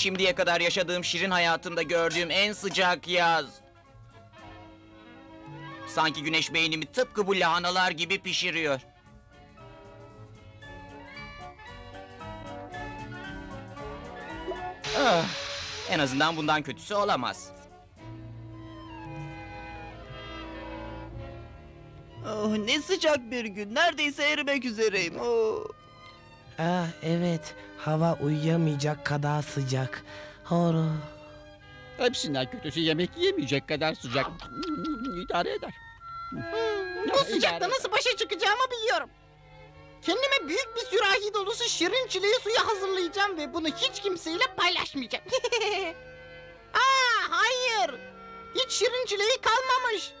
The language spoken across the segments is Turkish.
Şimdiye kadar yaşadığım şirin hayatımda gördüğüm en sıcak yaz. Sanki güneş beynimi tıpkı bu lahanalar gibi pişiriyor. Ah, en azından bundan kötüsü olamaz. Oh, ne sıcak bir gün. Neredeyse erimek üzereyim. Oh. Ah evet, hava uyuyamayacak kadar sıcak. Horo. Hepsinden kötüsü yemek yiyemeyecek kadar sıcak. İdare eder. Bu sıcakta nasıl başa çıkacağımı biliyorum. Kendime büyük bir sürahi dolusu şirin çileği suyu hazırlayacağım ve bunu hiç kimseyle paylaşmayacağım. Aa, hayır. Hiç şirin çileği kalmamış.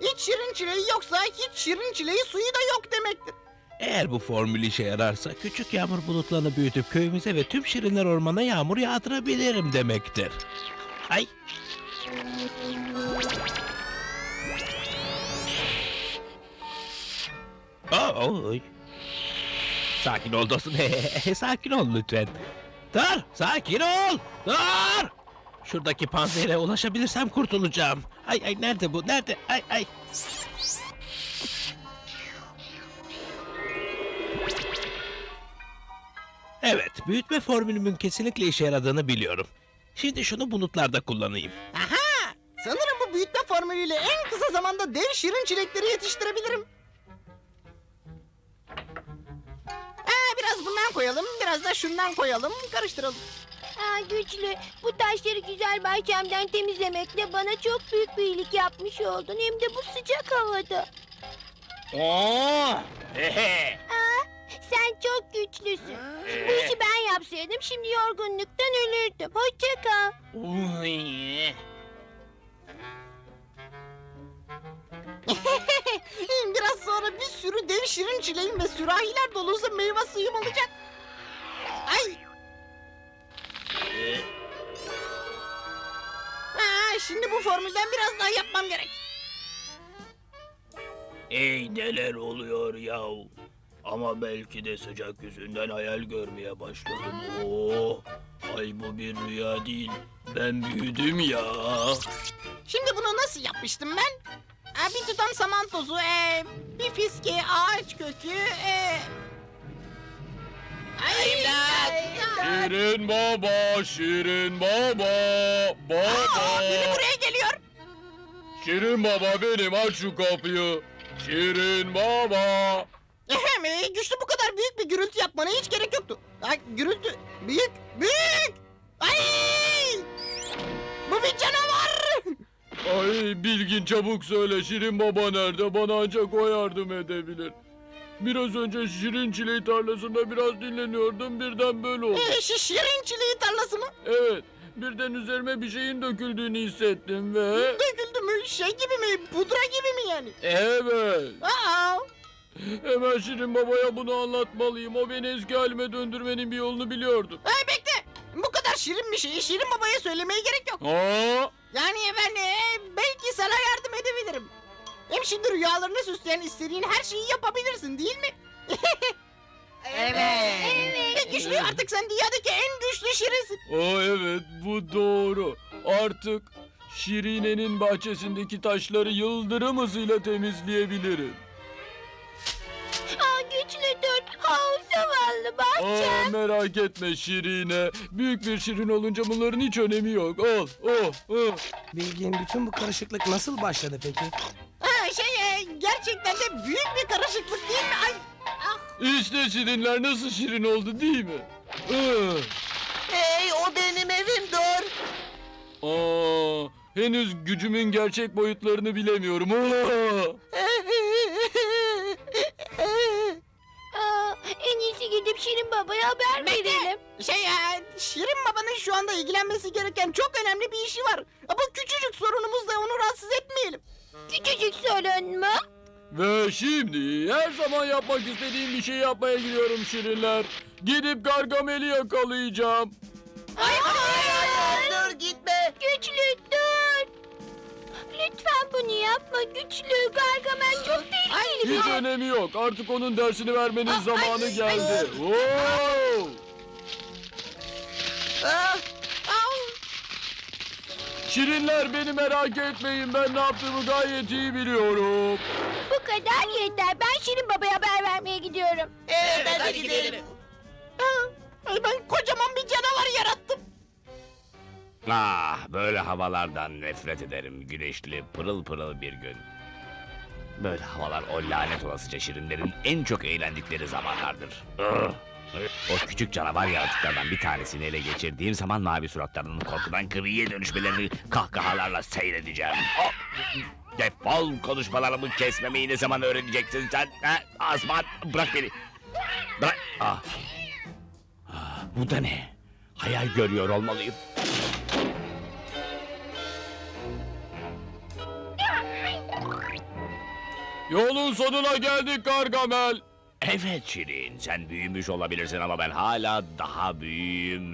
Hiç şirin çileği yoksa hiç şirin çileği suyu da yok demektir. Eğer bu formül işe yararsa küçük yağmur bulutlarını büyütüp köyümüze ve tüm şirinler ormana yağmur yağdırabilirim demektir. Ay. Aa, oy. Sakin ol dostum. sakin ol lütfen. Dur, sakin ol. Dur. Şuradaki panzehre ulaşabilirsem kurtulacağım. Ay ay nerede bu? Nerede? Ay ay. Evet, büyütme formülümün kesinlikle işe yaradığını biliyorum. Şimdi şunu bulutlarda kullanayım. Aha! Sanırım bu büyütme formülüyle en kısa zamanda dev şirin çilekleri yetiştirebilirim. Ee, biraz bundan koyalım, biraz da şundan koyalım, karıştıralım. Aa, güçlü. Bu taşları güzel bahçemden temizlemekle bana çok büyük bir iyilik yapmış oldun. Hem de bu sıcak havada. Oo! Ehe! Çok güçlüsün. Bu işi ben yapsaydım şimdi yorgunluktan ölürdüm. Hoşça kal. Uy! biraz sonra bir sürü dev şirin çileğim ve sürahiler dolusu meyve suyum olacak. Ay! Ha, şimdi bu formülden biraz daha yapmam gerek. Ey neler oluyor yahu? Ama belki de sıcak yüzünden hayal görmeye başladım. Oo! Ay bu bir rüya değil. Ben büyüdüm ya. Şimdi bunu nasıl yapmıştım ben? Ha, bir tutam saman tozu, e, bir fiske, ağaç kökü, e... Ay, imdat! Şirin baba, Şirin baba, Aa, biri buraya geliyor. Şirin baba benim aç şu kapıyı. Şirin baba. Ehem, e, güçlü bu kadar büyük bir gürültü yapmana hiç gerek yoktu. Ha, gürültü, büyük, büyük! Ay! Bu bir canavar! Ay Bilgin çabuk söyle Şirin baba nerede? Bana ancak o yardım edebilir. Biraz önce Şirin çileği tarlasında biraz dinleniyordum birden böyle oldu. E, şi- şirin çileği tarlası mı? Evet birden üzerime bir şeyin döküldüğünü hissettim ve... Döküldü mü? Şey gibi mi? Pudra gibi mi yani? Evet. Aa! Hemen Şirin babaya bunu anlatmalıyım. O beni eski halime döndürmenin bir yolunu biliyordu. Ay bekle! Bu kadar şirin bir şeyi Şirin Baba'ya söylemeye gerek yok. Aa, Yani ben e, belki sana yardım edebilirim. Hem şimdi rüyalarını süsleyen istediğin her şeyi yapabilirsin değil mi? evet. evet. Güçlü artık sen dünyadaki en güçlü şirinsin. Aa evet bu doğru. Artık Şirine'nin bahçesindeki taşları yıldırım hızıyla temizleyebilirim. Aa zavallı Aa, bahçem. merak etme Şirine. Büyük bir şirin olunca bunların hiç önemi yok. Al, oh, oh. Bilgin bütün bu karışıklık nasıl başladı peki? Ha, şey e, gerçekten de büyük bir karışıklık değil mi? Ay, ah. İşte şirinler nasıl şirin oldu değil mi? Ah. Hey o benim evim dur. Aa, henüz gücümün gerçek boyutlarını bilemiyorum. Aa. Aa, Şirin Baba'ya haber Bekle. verelim. Şey e, Şirin babanın şu anda ilgilenmesi gereken çok önemli bir işi var. Bu küçücük sorunumuzla onu rahatsız etmeyelim. Küçücük sorun mu? Ve şimdi her zaman yapmak istediğim bir şey yapmaya gidiyorum şirinler. Gidip Gargamel'i yakalayacağım. Ay, Dur gitme. Güçlü dur. Lütfen bunu yapma güçlü. Gargamel bir Hiç şey. önemi yok. Artık onun dersini vermenin zamanı geldi. Oo! Ah, Şirinler beni merak etmeyin. Ben ne yaptığımı gayet iyi biliyorum. Bu kadar yeter. Ben Şirin Baba'ya haber vermeye gidiyorum. evet, hadi, gidelim. Ay, ben kocaman bir canavar yarattım. Ah, böyle havalardan nefret ederim. Güneşli, pırıl pırıl bir gün. Böyle havalar o lanet olasıca şirinlerin en çok eğlendikleri zamanlardır. O küçük canavar yaratıklardan bir tanesini ele geçirdiğim zaman mavi suratlarının korkudan griye dönüşmelerini kahkahalarla seyredeceğim. Defol konuşmalarımı kesmemeyi ne zaman öğreneceksin sen? Ha? Bırak beni. Bırak. Ah. Ah, bu da ne? Hayal görüyor olmalıyım. Yolun sonuna geldik Gargamel. Evet Şirin, sen büyümüş olabilirsin ama ben hala daha büyüğüm.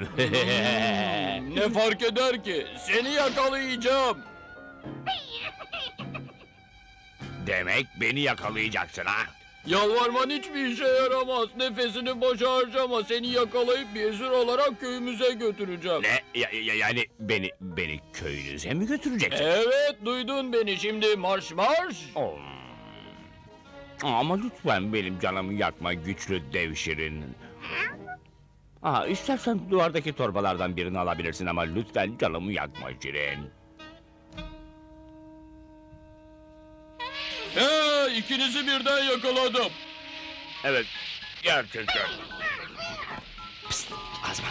Ne fark eder ki? Seni yakalayacağım. Demek beni yakalayacaksın ha? Yalvarman hiçbir işe yaramaz. Nefesini boşa harcama. Seni yakalayıp bir esir olarak köyümüze götüreceğim. Ne? Ya, ya- yani beni beni köyünüze mi götüreceksin? Evet duydun beni şimdi marş marş. Oh. Ama lütfen benim canımı yakma güçlü dev Şirin. Aa, istersen duvardaki torbalardan birini alabilirsin ama lütfen canımı yakma Şirin. He ikinizi birden yakaladım. Evet, gerçekten. Psst, Azman.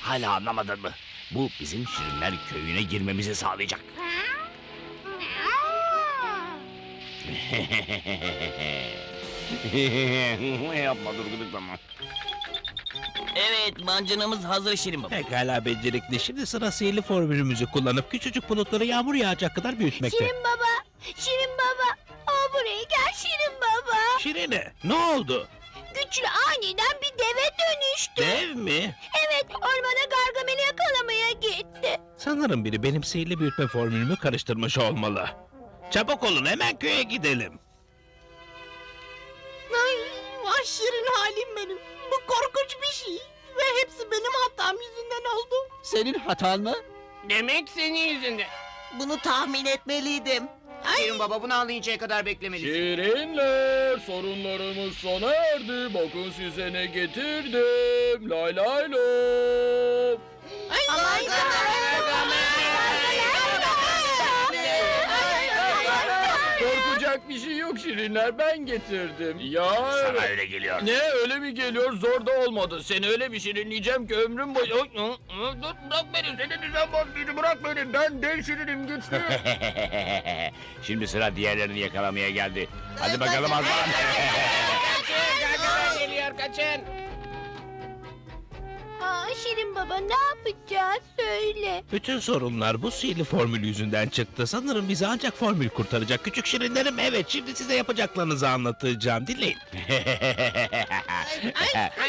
Hala anlamadın mı? Bu bizim Şirinler köyüne girmemizi sağlayacak. Yapma dur gıdıklama. Evet mancınımız hazır Şirin Baba. Pekala becerikli. Şimdi sıra sihirli formülümüzü kullanıp küçücük bulutları yağmur yağacak kadar büyütmekte. Şirin Baba, Şirin Baba. Aa buraya gel Şirin Baba. Şirine ne oldu? Güçlü aniden bir deve dönüştü. Dev mi? Evet, ormana Gargamel'i yakalamaya gitti. Sanırım biri benim sihirli büyütme formülümü karıştırmış olmalı. Çabuk olun hemen köye gidelim. Ay, vah şirin halim benim. Bu korkunç bir şey. Ve hepsi benim hatam yüzünden oldu. Senin hatan mı? Demek senin yüzünden. Bunu tahmin etmeliydim. Şirin Baba bunu anlayıncaya kadar beklemelisin. Şirinler sorunlarımız sona erdi. Bakın size ne getirdim. Lay lay lom. Aman Korkacak bir şey yok Şirinler ben getirdim. Ya Sana öyle geliyor. ne öyle mi geliyor zor da olmadı. Seni öyle bir şirinleyeceğim ki ömrüm boyu... Oy, hı, hı, Dur bırak beni seni düzen bozucu bırak beni. Ben dev şirinim güçlü. Şimdi sıra diğerlerini yakalamaya geldi. Hadi bakalım Azman. geliyor kaçın. Aa, Şirin Baba ne yapacağız söyle. Bütün sorunlar bu sihirli formül yüzünden çıktı. Sanırım bizi ancak formül kurtaracak. Küçük şirinlerim evet şimdi size yapacaklarınızı anlatacağım. Dinleyin.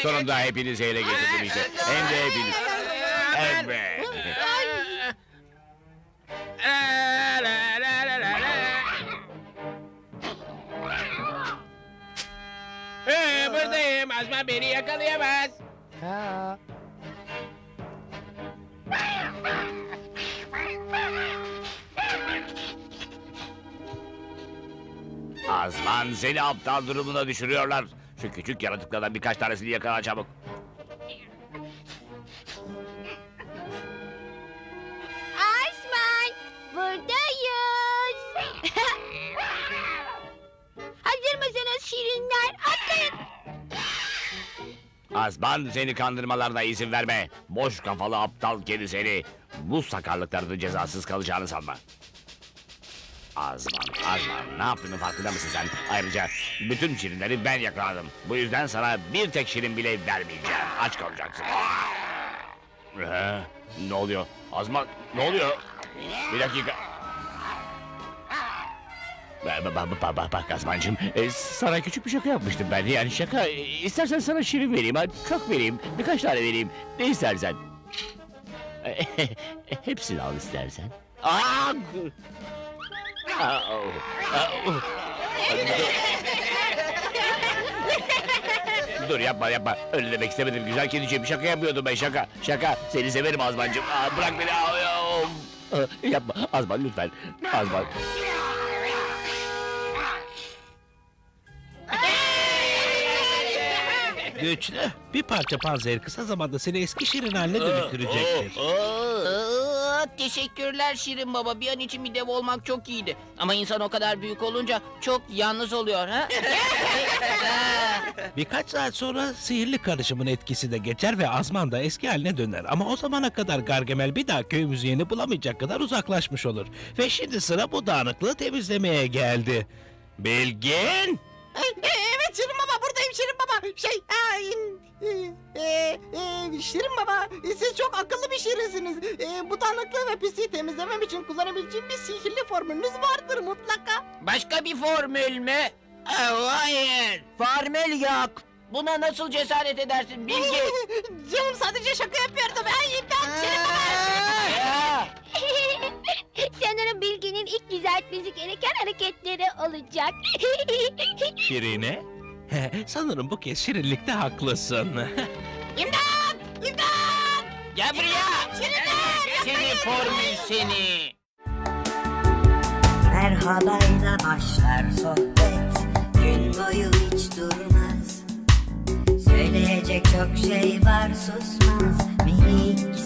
Sonunda hepinizi ele geçirdim işte. Hem de hepiniz. Evet. Ee, buradayım. Azman beni yakalayamaz. Ha. Azman seni aptal durumuna düşürüyorlar. Şu küçük yaratıklardan birkaç tanesini yakala çabuk. Asman buradayız. Hazır mısınız şirinler? Atlayın. Azman seni kandırmalarına izin verme. Boş kafalı aptal kedi seni. Bu sakarlıklarının cezasız kalacağını sanma. Azman, Azman ne yaptığının farkında mısın sen? Ayrıca bütün şirinleri ben yakaladım. Bu yüzden sana bir tek şirin bile vermeyeceğim. Aç kalacaksın. Ee, ne oluyor? Azman ne oluyor? Bir dakika. Ba- ba- ba- ba- ba- Bak Azmancığım, e, sana küçük bir şaka yapmıştım ben. Yani şaka, e, istersen sana şirin vereyim, çok vereyim, birkaç tane vereyim. Ne istersen. Hepsini al istersen. Aa! Dur yapma yapma. Öyle demek istemedim. Güzel kediciğim şaka yapıyordum ben şaka. Şaka. Seni severim Azmancığım. Aa, bırak beni. Aa, aa, aa. Yapma. Azman lütfen. Azman. Güçlü. Bir parça panzehir kısa zamanda seni eski şirin haline dönüştürecektir. Aa, teşekkürler Şirin Baba. Bir an için bir dev olmak çok iyiydi. Ama insan o kadar büyük olunca çok yalnız oluyor ha? Birkaç saat sonra sihirli karışımın etkisi de geçer ve Azman da eski haline döner. Ama o zamana kadar Gargamel bir daha köyümüzü yeni bulamayacak kadar uzaklaşmış olur. Ve şimdi sıra bu dağınıklığı temizlemeye geldi. Bilgin! E, evet Şirin Baba buradayım Şirin Baba. Şey, e, e, e, Şirin Baba siz çok akıllı bir şirinsiniz. E, bu tanıklığı ve pisliği temizlemem için kullanabileceğim bir sihirli formülünüz vardır mutlaka. Başka bir formül mü? Aa, hayır. Formül yok. Buna nasıl cesaret edersin Bilge? Canım sadece şaka yapıyordum. Ay imdat Şirin Baba. Ya, Sanırım Bilge'nin ilk düzeltmesi gereken hareketleri olacak. Şirine? Sanırım bu kez şirinlikte haklısın. İmdat! İmdat! Gel buraya. Seni formül seni. Merhabayla başlar sohbet Gün boyu hiç durmaz Söyleyecek çok şey var susmaz Minik